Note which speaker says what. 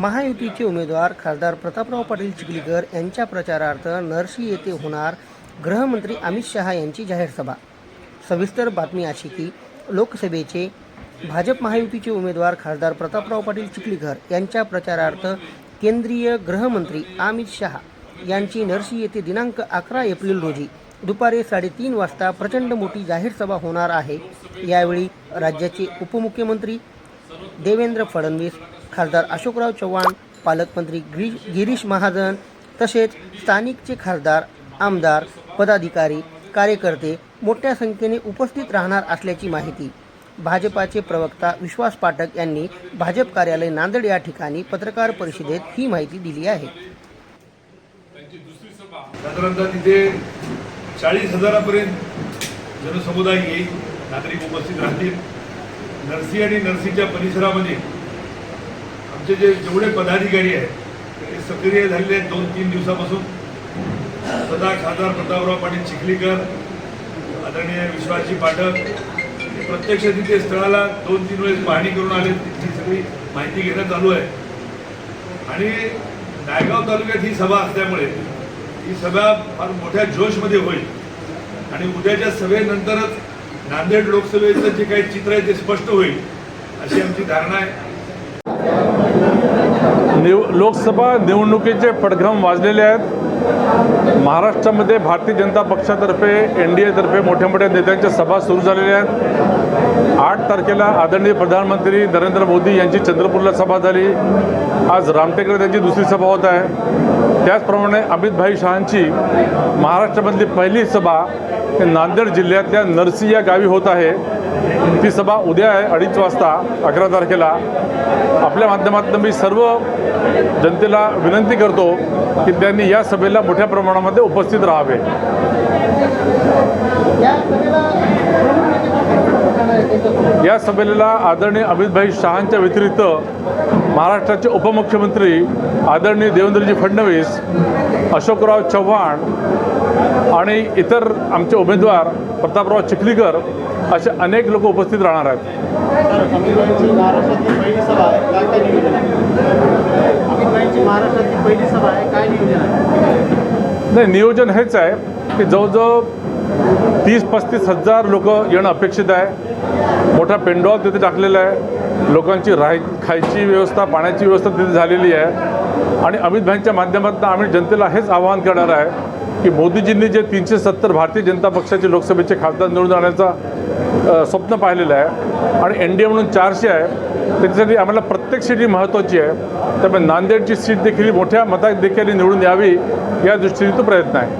Speaker 1: महायुतीचे उमेदवार खासदार प्रतापराव पाटील चिखलीकर यांच्या प्रचारार्थ नरसी येथे होणार गृहमंत्री अमित शहा यांची जाहीर सभा. सविस्तर बातमी अशी की लोकसभेचे भाजप महायुतीचे उमेदवार खासदार प्रतापराव पाटील चिखलीकर यांच्या प्रचारार्थ केंद्रीय गृहमंत्री अमित शहा यांची नरसी येथे दिनांक अकरा एप्रिल रोजी दुपारी साडेतीन वाजता प्रचंड मोठी जाहीर सभा होणार आहे. यावेळी राज्याचे उपमुख्यमंत्री देवेंद्र फडणवीस खासदार अशोकराव चव्हाण पालकमंत्री गिरी गिरीश महाजन तसेच स्थानिकचे खासदार आमदार पदाधिकारी कार्यकर्ते मोठ्या संख्येने उपस्थित राहणार असल्याची माहिती भाजपाचे प्रवक्ता विश्वास पाठक यांनी भाजप कार्यालय नांदेड या ठिकाणी पत्रकार परिषदेत ही माहिती दिली आहे.
Speaker 2: साधारणतः तिथे चाळीस हजारापर्यंत जनसमुदाय येईल. नागरिक उपस्थित राहतील. नरसी आणि नरसीच्या परिसरामध्ये आमचे जे जेवढे पदाधिकारी आहेत ते सक्रिय झालेले आहेत दोन तीन दिवसापासून. सदा खासदार प्रतापराव पाटील चिखलीकर आदरणीय विश्वासजी पाठक हे प्रत्यक्ष तिथे स्थळाला दोन तीन वेळेस पाहणी करून आले तिथली सगळी माहिती घेणं चालू आहे. आणि नायगाव तालुक्यात ही सभा असल्यामुळे ही सभा फार मोठ्या जोशमध्ये होईल. आणि उद्याच्या सभेनंतरच नांदेड लोकसभेचं जे काही चित्र आहे ते स्पष्ट होईल अशी आमची धारणा आहे.
Speaker 3: निव लोकसभा निवडणुकीचे पडघम वाजलेले आहेत. महाराष्ट्रामध्ये भारतीय जनता पक्षातर्फे एन डी एतर्फे मोठ्या मोठ्या नेत्यांच्या सभा सुरू झालेल्या आहेत. आठ तारखेला आदरणीय प्रधानमंत्री नरेंद्र मोदी यांची चंद्रपूरला सभा झाली. आज रामटेकडे त्यांची दुसरी सभा होत आहे. त्याचप्रमाणे अमितभाई शहांची महाराष्ट्रामधली पहिली सभा नांदेड जिल्ह्यातल्या नरसी या गावी होत आहे. ती सभा उद्या आहे अडीच वाजता अकरा तारखेला. आपल्या माध्यमातून मी सर्व जनतेला विनंती करतो की त्यांनी या सभेला मोठ्या प्रमाणामध्ये उपस्थित राहावे. या सभेला आदरणीय अमितभाई शहांच्या व्यतिरिक्त महाराष्ट्राचे उपमुख्यमंत्री आदरणीय देवेंद्रजी फडणवीस अशोकराव चव्हाण आणि इतर आमचे उमेदवार प्रतापराव चिखलीकर असे अनेक लोक उपस्थित राहणार आहेत. नाही नियोजन हेच आहे की जवळजवळ तीस पस्तीस हजार लोक येणं अपेक्षित आहे. मोठा पेंडॉल तिथे टाकलेला आहे. लोकांची राहाय खायची व्यवस्था पाण्याची व्यवस्था तिथे झालेली आहे. आणि अमित भाईंच्या माध्यमातून आम्ही जनतेला हेच आवाहन करणार आहे की मोदीजींनी जे तीनशे सत्तर भारतीय जनता पक्षाचे लोकसभेचे खासदार निवडून आणण्याचा स्वप्न पाहिलेलं आहे आणि एन डी ए म्हणून चारशे आहे त्याच्यासाठी आम्हाला प्रत्येक सीट ही महत्त्वाची आहे. त्यामुळे नांदेडची सीट देखील मोठ्या मताधिक्याने निवडून यावी या दृष्टीने तो प्रयत्न आहे.